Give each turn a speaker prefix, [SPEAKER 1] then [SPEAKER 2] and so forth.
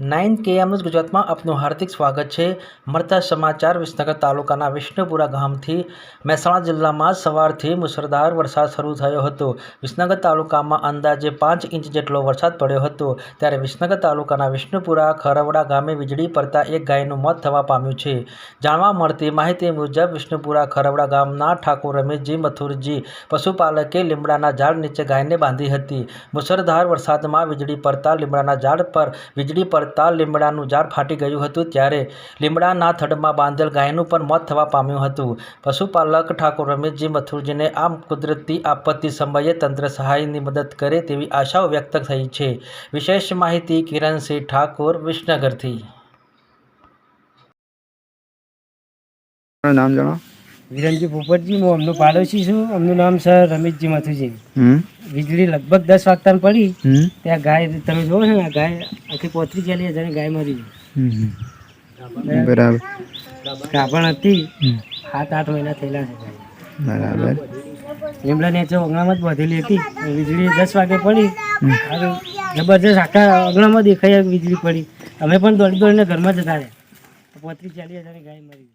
[SPEAKER 1] Nine KMS ગુજરાતમાં આપનું હાર્દિક સ્વાગત છે. મળતા સમાચાર વિસનગર તાલુકાના વિષ્ણુપુરા ગામથી મહેસાણા જિલ્લામાં સવારથી મુસળધાર વરસાદ શરૂ થયો હતો. વિસનગર તાલુકામાં અંદાજે પાંચ ઇંચ જેટલો વરસાદ પડ્યો હતો. ત્યારે વિસનગર તાલુકાના વિષ્ણુપુરા ખરવડા ગામે વીજળી પડતા એક ગાયનું મોત થવા પામ્યું છે. જાણવા મળતી માહિતી મુજબ, વિષ્ણુપુરા ખરવડા ગામના ઠાકોર રમેશજી મથુરજી પશુપાલકે લીમડાના ઝાડ નીચે ગાયને બાંધી હતી. મુસળધાર વરસાદમાં વીજળી પડતા લીમડાના ઝાડ પર વીજળી પડતા લીમડાનું ઝાડ ફાટી ગયું હતું ત્યારે લીમડાના થડમાં બાંધેલ ગાયનું પણ મોત થવા પામ્યું હતું. પશુપાલક ઠાકોર રમેશજી મથુરજીને આ કુદરતી આપત્તિ સમયે તંત્ર સહાયની મદદ કરે તેવી આશાઓ વ્યક્ત થઈ છે. વિશેષ માહિતી કિરણસિંહ ઠાકોર વિસનગરથી.
[SPEAKER 2] નામ જણાવો.
[SPEAKER 3] વિરમજી પોપટજી હું અમનો પાડોશી છું. અમનું નામ છે રમેશજી મથુજી વીજળી લગભગ દસ વાગતા પડી. ત્યાં ગાય તમે જોવો છો ને ગાય આખી પોતરી ચાલી હજાર ગાય મરી
[SPEAKER 2] હમ. બરાબર.
[SPEAKER 3] ગાભણ હતી. સાત આઠ મહિના થયેલા છે
[SPEAKER 2] બરાબર.
[SPEAKER 3] લીમડા નીચે ઓગણામાં જ બાંધેલી હતી. વીજળી દસ વાગે પડી. જબરજસ્ત આખા અગણામાં દેખાય વીજળી પડી. અમે પણ દોડી દોડીને ઘરમાં જતા રહ્યા. પોતરી ચાલી હજાર ગાય મરી